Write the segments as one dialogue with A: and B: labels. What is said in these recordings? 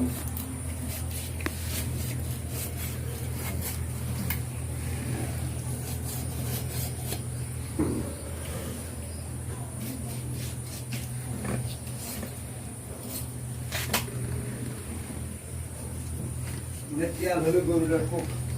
A: Net yerleri görürler çok.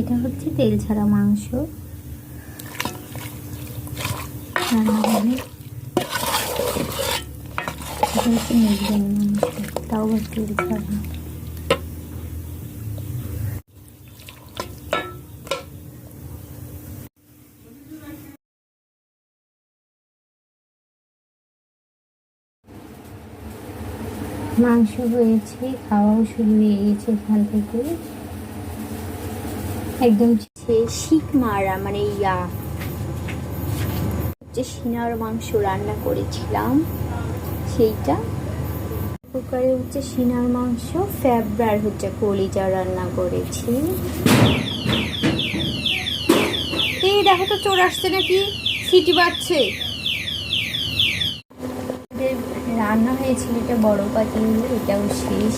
B: এটা হচ্ছে তেল ছাড়া মাংস। তাও তেল ছাড়া। মাংস হয়েছে, খাওয়াও শুরু হয়ে গেছে এখান থেকে। একদম শিক মারা মানে ইয়া, যে সিনার মাংস রান্না করেছিলাম, সেইটা। কুকারে হচ্ছে সিনার মাংস ফেব্রার হচ্ছে কলিজা রান্না করেছি। এই দেখো তো চোর আসছে নাকি, সিটি বাজছে। রান্না হয়েছিল এটা বড় পাতিল, এটাও শেষ।